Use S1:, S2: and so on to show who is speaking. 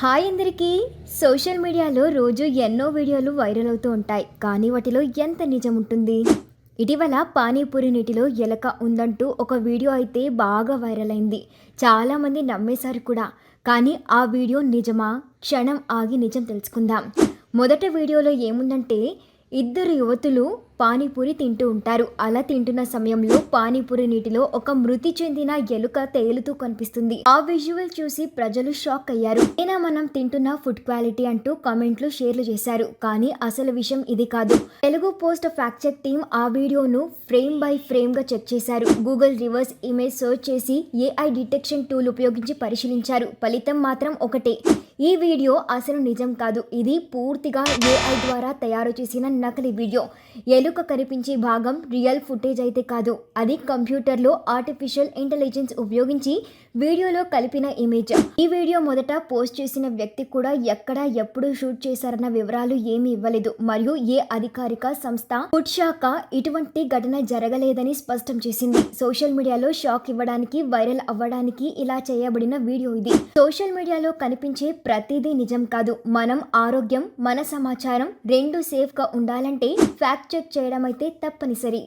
S1: Hi అందరికీ. Social మీడియాలో రోజు ఎన్నో వీడియోలు వైరల్ అవుతూ ఉంటాయి. కానీ వాటిలో ఎంత నిజం ఉంటుంది? ఇటీవల పానీపూరి నీటిలో ఎలక ఉందంటూ ఒక వీడియో అయితే బాగా వైరల్ అయింది. చాలామంది నమ్మేశారు కూడా. కానీ ఆ వీడియో నిజమా? క్షణం ఆగి నిజం తెలుసుకుందాం. మొదట వీడియోలో ఏముందంటే ఇద్దరు యువతులు పానీపూరి తింటూ ఉంటారు. అలా తింటున్న సమయంలో పానీపూరి నీటిలో ఒక మృతి చెందిన ఎలుక తేలుతూ కనిపిస్తుంది. ఆ విజువల్ చూసి ప్రజలు షాక్ అయ్యారు. అయినా మనం తింటున్న ఫుడ్ క్వాలిటీ అంటూ కామెంట్లు షేర్లు చేశారు. కానీ అసలు విషయం ఇది కాదు. Telugu post fact check team ఆ వీడియోను ఫ్రేమ్ బై ఫ్రేమ్గా చెక్ చేశారు. గూగుల్ రివర్స్ ఇమేజ్ సర్చ్ చేసి ఏఐ డిటెక్షన్ టూల్ ఉపయోగించి పరిశీలించారు. ఫలితం మాత్రం ఒకటే. ఈ వీడియో అసలు నిజం కాదు. ఇది పూర్తిగా ఏఐ ద్వారా తయారు చేసిన నకిలీ వీడియో. ఎలుక కనిపించే భాగం రియల్ ఫుటేజ్ అయితే కాదు. అది కంప్యూటర్లో ఆర్టిఫిషియల్ ఇంటెలిజెన్స్ ఉపయోగించి వీడియోలో కలిపిన ఇమేజ్. ఈ వీడియో మొదట పోస్ట్ చేసిన వ్యక్తి కూడా ఎక్కడ ఎప్పుడు షూట్ చేశారన్న వివరాలు ఏమీ ఇవ్వలేదు. మరియు ఏ అధికారిక సంస్థ ఫుడ్ శాఖ ఇటువంటి ఘటన జరగలేదని స్పష్టం చేసింది. సోషల్ మీడియాలో షాక్ ఇవ్వడానికి వైరల్ అవ్వడానికి ఇలా చేయబడిన వీడియో ఇది. సోషల్ మీడియాలో కనిపించే ప్రతిదీ నిజం కాదు. మనం ఆరోగ్యం మన సమాచారం రెండు సేఫ్గా ఉండాలంటే ఫ్యాక్ట్ చెక్ చేయడం అయితే తప్పనిసరి.